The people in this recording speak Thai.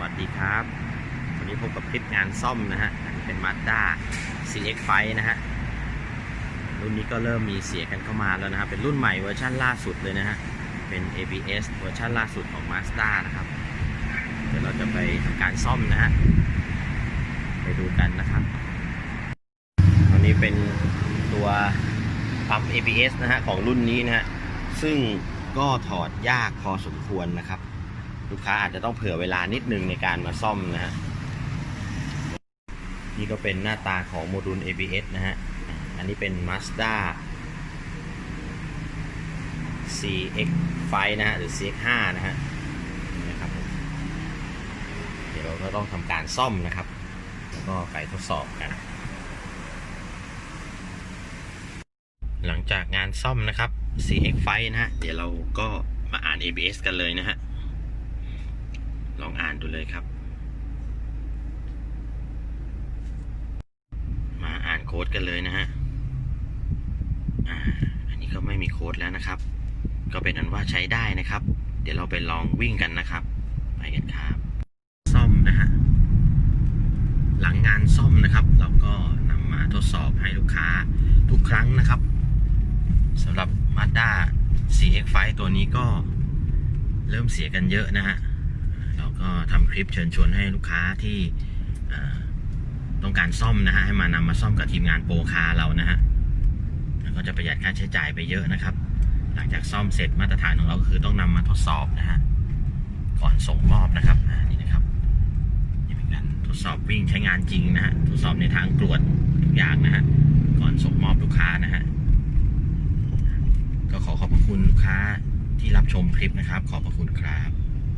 วัสดีครับ วันนี้พบกับคลิปงานซ่อมนะฮะอันนี้เป็น Mazda CX-5 นะฮะ รุ่นนี้ก็เริ่มมีเสียกันเข้ามาแล้วนะครับ เป็นรุ่นใหม่เวอร์ชันล่าสุดเลยนะฮะ เป็น ABS เวอร์ชันล่าสุดของ Mazda นะครับ เดี๋ยวเราจะไปทำการซ่อมนะฮะ ไปดูกันนะครับอันนี้เป็นตัวปั๊ม ABS นะฮะของรุ่นนี้นะฮะ ซึ่งก็ถอดยากพอสมควรนะครับ ลูกค้าอาจจะต้องเผื่อเวลานิดนึงในการมาซ่อมนะฮะนี่ก็เป็นหน้าตาของโมดูล ABS นะฮะ อันนี้เป็น Mazda CX5 นะฮะหรือ CX5 นะฮะนะครับเดี๋ยวเราก็ต้องทำการซ่อมนะครับ แล้วก็ไปทดสอบกัน หลังจากงานซ่อมนะครับ CX5 นะฮะ เดี๋ยวเราก็มาอ่าน ABS กันเลยนะฮะ ลองอ่านดูเลยครับ มาอ่านโค้ดกันเลยนะฮะอ่าอันนี้ก็ไม่มีโค้ดแล้วนะครับ ก็เป็นอันว่าใช้ได้นะครับ เดี๋ยวเราไปลองวิ่งกันนะครับ ไปกันครับ ซ่อมนะฮะหลังงานซ่อมนะครับ เราก็นำมาทดสอบให้ลูกค้าทุกครั้งนะครับสำหรับ Mazda CX-5 ตัวนี้ก็เริ่มเสียกันเยอะนะฮะ ก็ทำคลิปเชิญชวนให้ลูกค้าที่ต้องการซ่อมนะฮะให้มานำมาซ่อมกับทีมงานโปรคาร์เรานะฮะแล้วก็จะประหยัดค่าใช้จ่ายไปเยอะนะครับ หลังจากซ่อมเสร็จมาตรฐานของเราคือต้องนำมาทดสอบนะฮะก่อนส่งมอบนะครับอ่านี่นะครับนี่เป็นการทดสอบวิ่งใช้งานจริงนะฮะทดสอบในทางตรวจทุกอย่างนะฮะก่อนส่งมอบลูกค้านะฮะก็ขอขอบพระคุณลูกค้าที่รับชมคลิปนะครับ ขอบพระคุณครับ